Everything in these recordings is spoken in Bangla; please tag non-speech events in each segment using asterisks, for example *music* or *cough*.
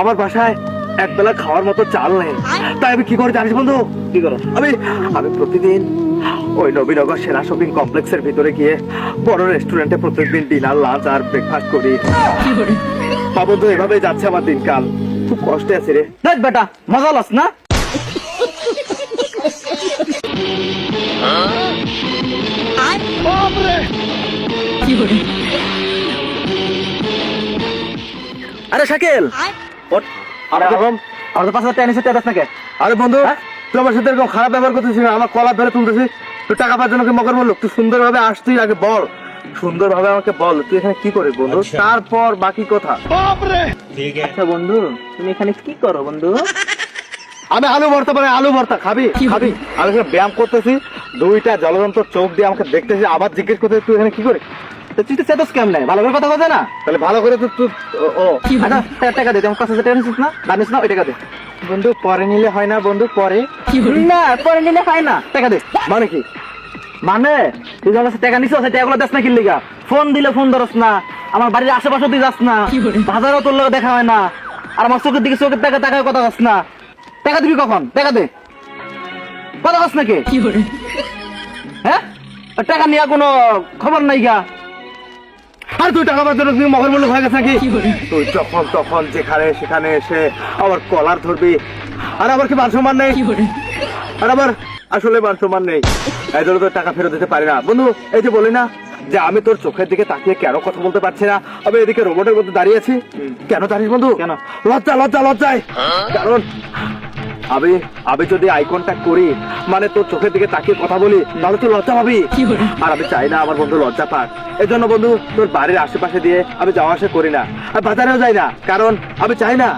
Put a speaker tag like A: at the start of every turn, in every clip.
A: আমার বাসায় এক বেলা খাওয়ার মতো চাল নেই। তাই আমি কি করে জানিস বন্ধু?
B: কি করো?
A: আমি আমি প্রতিদিন ওই নবীনগর সেরা শপিং কমপ্লেক্সের ভিতরে গিয়ে বড় রেস্টুরেন্টে প্রত্যেকদিন ডিনার লাঞ্চ আর ব্রেকফাস্ট করি। বা বন্ধু এভাবেই যাচ্ছে আমার দিনকাল। খুব কষ্টে আছি রে।
B: দেখ বেটা মজা লস না? আরে শাকিল।
A: আরে আলম
B: আমার তো পাঁচ হাজার টাকা নিচে টাকা নাকি?
A: আরে বন্ধু
B: হ্যাঁ?
A: তুই আমার সাথে এরকম খারাপ ব্যবহার করতেছিস না আমার কলা ধরে তুলতেছিস তুই টাকা পাওয়ার জন্য কি বলল তুই সুন্দর ভাবে আসছিস আগে বল। সুন্দর ভাবে আমাকে বল তুই এখানে কি করিস বন্ধু? তারপর বাকি কথা।
B: আচ্ছা বন্ধু তুমি এখানে কি করো বন্ধু?
A: আমি আলু ভর্তা মানে আলু ভর্তা খাবি? খাবি? আমি এখানে ব্যায়াম করতেছি দুইটা জলযন্ত্র চোখ দিয়ে আমাকে দেখতেছি আবার জিজ্ঞেস করতেছি তুই এখানে কি করিস?
B: তো তুই তো চেতস কেমন ভালো করে কথা বলছে না।
A: তাহলে ভালো করে তুই তুই ও, ও
B: আচ্ছা টাকা- টাকা দে তোমার পাঁচ হাজার টাকা নিছিস না? দামিস না ওই টাকা দে।
A: বন্ধু পরে নিলে হয় না বন্ধু পরে।
B: না পরে নিলে হয় না। টাকা দে।
A: মানে কি?
B: মানে? তুই কাছে টাকা নিছিস না ফোন দিলে ফোন ধরস না। আমার বাড়ির আশেপাশে তুই যাস না। বাজারও তোর লোক দেখা হয় না। আর আমার চোখের দিকে চোখের টাকা টাকা কথা হস না। টাকা দিবি কখন? টাকা দে। কথা হস নাকি হ্যাঁ? টাকা নিয়ে কোনো খবর নাই গা।
A: আর তুই টাকা তুই মকর বলে হয়ে গেছে নাকি? তুই যখন তখন যেখানে সেখানে এসে আবার কলার ধরবি। আর আবার কি মান সম্মান নেই? আর আবার আসলে মান সম্মান নেই। এই জন্য তোর টাকা ফেরত দিতে পারি না। বন্ধু এই যে বলি না যে আমি তোর চোখের দিকে তাকিয়ে কেন কথা বলতে পারছি না? আমি এদিকে রোবটের মধ্যে দাঁড়িয়ে আছি। কেন দাঁড়িয়ে বন্ধু?
B: কেন?
A: লজ্জা লজ্জা লজ্জায়। কারণ আমি আমি যদি আই কন্ট্যাক্ট করি মানে তোর চোখের দিকে তাকিয়ে কথা বলি তাহলে তুই লজ্জা পাবি। আর আমি চাই না আমার বন্ধু লজ্জা পাক। এই জন্য বন্ধু তোর বাড়ির আশেপাশে দিয়ে আমি যাওয়া আসা করি না। আর বাজারেও যাই না কারণ আমি চাই না।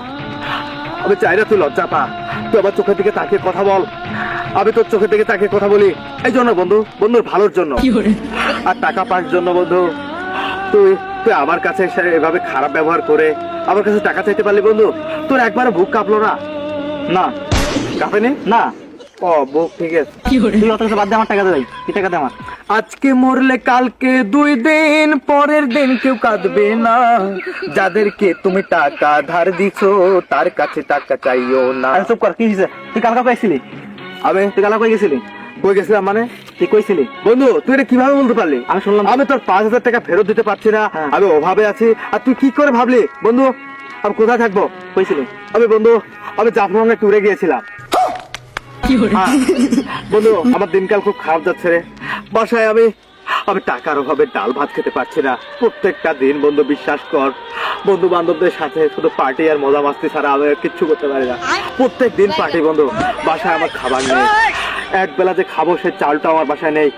A: আমি চাই না তুই লজ্জা পা তুই আমার চোখের দিকে তাকিয়ে কথা বল। আমি তোর চোখের দিকে তাকিয়ে কথা বলি। এই জন্য বন্ধু বন্ধুর ভালোর জন্য। আর টাকা পাওয়ার জন্য বন্ধু তুই তুই আমার কাছে এসে এভাবে খারাপ ব্যবহার করে আমার কাছে টাকা চাইতে পারলি বন্ধু? তোর একবার বুক কাঁপলো না?
B: না।
A: কাঁপেনি?
B: না।
A: ও বুক ঠিক আছে।
B: তুই অত কিছু বাদ দে আমার টাকা দে ভাই কি টাকা দে আমার।
A: আজকে মরলে কালকে দুই দিন পরের দিন কেউ কাঁদবে না। যাদেরকে তুমি টাকা ধার দিছো তার কাছে টাকা চাইও না।
B: আরে চুপ কর কি হয়েছে? তুই কালকা কইছিলি
A: আমি
B: তুই কালকা কই গেছিলি?
A: কই গেছিলাম মানে?
B: তুই কইছিলি।
A: বন্ধু তুই এটা কীভাবে বলতে পারলি?
B: আমি শুনলাম।
A: আমি তোর পাঁচ হাজার টাকা ফেরত দিতে পারছি না।
B: হ্যাঁ।
A: আমি অভাবে আছি। আর তুই কি করে ভাবলি? বন্ধু আমি কোথায় থাকব?
B: কইছিলি।
A: আমি বন্ধু আমি জাফলংয়ে টুরে গিয়েছিলাম। বন্ধু আমার দিনকাল খুব খারাপ যাচ্ছে রে। বাসায় আমি আমি টাকার অভাবে ডাল ভাত খেতে পারছি না। প্রত্যেকটা দিন বন্ধু বিশ্বাস কর। বন্ধু বান্ধবদের সাথে শুধু পার্টি আর মজা মাস্তি ছাড়া আমি কিচ্ছু করতে পারি না। প্রত্যেক দিন পার্টি বন্ধু। বাসায় আমার খাবার নেই। এক বেলা যে খাব সে চালটাও আমার বাসায় নেই।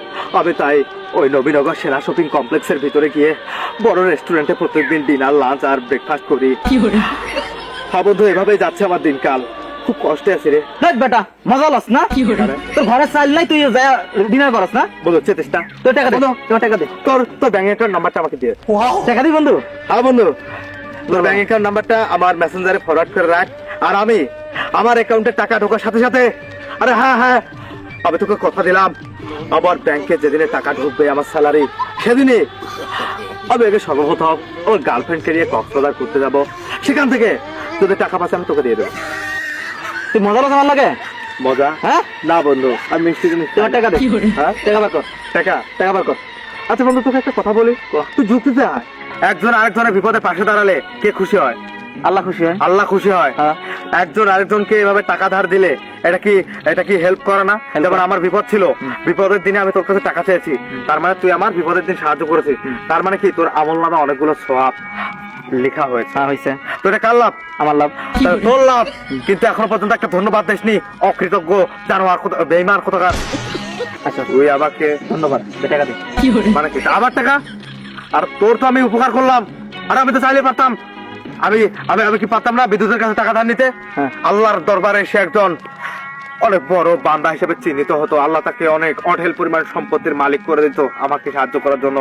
A: আমি তাই ওই নবীনগর সেরা শপিং কমপ্লেক্সের ভিতরে গিয়ে বড় রেস্টুরেন্টে প্রত্যেকদিন ডিনার লাঞ্চ আর ব্রেকফাস্ট করি। হ্যাঁ বন্ধু এভাবেই যাচ্ছে আমার দিনকাল। খুব কষ্টে আছি রে।
B: দেখ বেটা মজা লস না? তোর ঘরে চাল নাই তুই ডিনার করস না?
A: চেষ্টা
B: তোর টাকা দে তোর টাকা দে।
A: তোর তোর ব্যাংক অ্যাকাউন্ট নাম্বারটা আমাকে দিয়ে
B: টাকা দি বন্ধু।
A: হ্যাঁ বন্ধু তোর ব্যাংক অ্যাকাউন্ট নাম্বারটা আমার মেসেঞ্জারে ফরওয়ার্ড করে রাখ। আর আমি আমার অ্যাকাউন্টে টাকা ঢোকার সাথে সাথে আরে হ্যাঁ হ্যাঁ আমি তোকে কথা দিলাম। আবার ব্যাংকে যেদিনে টাকা ঢুকবে আমার স্যালারি সেদিনে আমি আগে সর্বপ্রথম আমার গার্লফ্রেন্ডকে নিয়ে কক্সবাজার ঘুরতে যাব। সেখান থেকে তোদের টাকা পাচ্ছে আমি তোকে দিয়ে দেবো।
B: তুই মজা লস আমার লাগে?
A: মজা?
B: হ্যাঁ?
A: না বন্ধু আমি মিষ্টি জিনিস।
B: তোমার টাকা দে।
A: হ্যাঁ?
B: টাকা বার কর।
A: টাকা?
B: টাকা বার কর।
A: আচ্ছা বন্ধু তোকে একটা কথা বলি। তুই যুক্তিতে আয় একজন আরেকজনের বিপদে পাশে দাঁড়ালে কে খুশি হয়?
B: আল্লাহ খুশি হয়।
A: আল্লাহ খুশি হয়?
B: হ্যাঁ।
A: একজন আরেকজনকে এভাবে টাকা ধার দিলে এটা কি এটা কি হেল্প করে না? যেমন আমার বিপদ ছিল। বিপদের দিনে আমি তোর কাছে টাকা চেয়েছি। তার মানে তুই আমার বিপদের দিন সাহায্য করেছিস। তার মানে কি তোর আমল নামে অনেকগুলো সওয়াব লেখা হয়েছে।
B: হ্যাঁ হয়েছে।
A: তো এটা কার লাভ?
B: আমার লাভ।
A: তোর লাভ। কিন্তু এখনও পর্যন্ত একটা ধন্যবাদ দিসনি অকৃতজ্ঞ জানোয়ার কোথা বেইমান কোথাকার
B: আচ্ছা।
A: তুই আমাকে
B: ধন্যবাদ। টাকা দে।
A: মানে কি আমার টাকা? আর তোর তো আমি উপকার করলাম। আর আমি তো চাইলে পারতাম। আমি আমি আমি কি পারতাম না বিদ্যুতের কাছে টাকা ধার নিতে?
B: হ্যাঁ।
A: আল্লাহর দরবারে সে একজন অনেক বড় বান্দা হিসেবে চিহ্নিত হতো। আল্লাহ তাকে অনেক অঢেল পরিমাণ সম্পত্তির মালিক করে দিত আমাকে সাহায্য করার জন্য।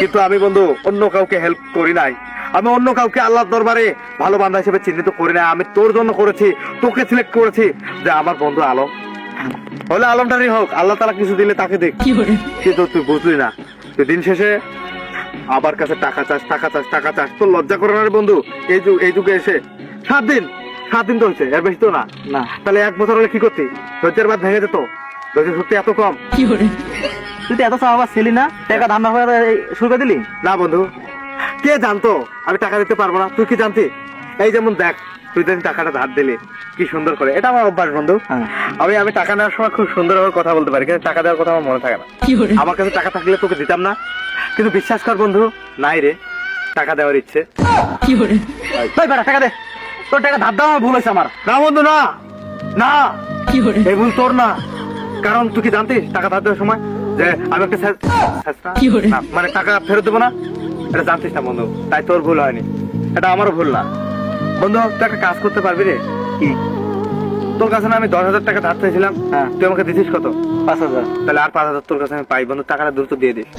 A: কিন্তু আমি বন্ধু অন্য কাউকে হেল্প করি নাই। আমি অন্য কাউকে আল্লাহর দরবারে ভালো বান্দা হিসেবে চিহ্নিত করি নাই। আমি তোর জন্য করেছি তোকে সিলেক্ট করেছি। যে আমার বন্ধু আলম। হলে আলমটারই হোক আল্লাহ তালা কিছু দিলে তাকে দেখ কিন্তু তুই বুঝলি না। দিন শেষে আবার কাছে টাকা চাস টাকা চাস টাকা চাস। তোর লজ্জা করে না রে বন্ধু? এই যুগ এই যুগে এসে সাত দিন সাত দিন তো হয়েছে এর বেশি তো না।
B: না।
A: তাহলে এক বছর হলে কি করতি? ধৈর্যের বাদ ভেঙে যেত। ধৈর্য সত্যি এত কম।
B: তুই তো এত সাহাবাস ছিলি না টাকা ধান না হয়ে শুরু করে দিলি?
A: না বন্ধু কে জানতো? আমি টাকা দিতে পারব না। তুই কি জানতি? এই যেমন দেখ তুই টাকাটা ধার দিলি কি সুন্দর করে। এটা আমার অভ্যাস বন্ধু।
B: হ্যাঁ।
A: আমি আমি টাকা নেওয়ার সময় খুব সুন্দরভাবে কথা বলতে পারি কিন্তু টাকা দেওয়ার কথা আমার মনে থাকে না। আমার কাছে টাকা থাকলে তোকে দিতাম না। কিন্তু বিশ্বাস কর বন্ধু নাই রে টাকা দেওয়ার ইচ্ছে।
B: তুই বেড়া টাকা দে। তোর টাকা ধার দেওয়া আমার ভুল হয়েছে আমার।
A: না বন্ধু না না। এই ভুল তোর না। কারণ তুই কি জানতিস টাকা ধার দেওয়ার সময় যে আমি একটা মানে টাকা ফেরত দেবো না। এটা জানতিস না বন্ধু তাই তোর ভুল হয়নি। এটা আমারও ভুল না। বন্ধু তুই একটা কাজ করতে পারবি রে।
B: কি?
A: তোর কাছে না আমি দশ হাজার টাকা ধার চাইছিলাম।
B: হ্যাঁ।
A: তুই আমাকে দিছিস কত?
B: পাঁচ হাজার।
A: তাহলে আর পাঁচ হাজার তোর কাছে আমি পাই বন্ধু টাকাটা দ্রুত দিয়ে দিস। *laughs*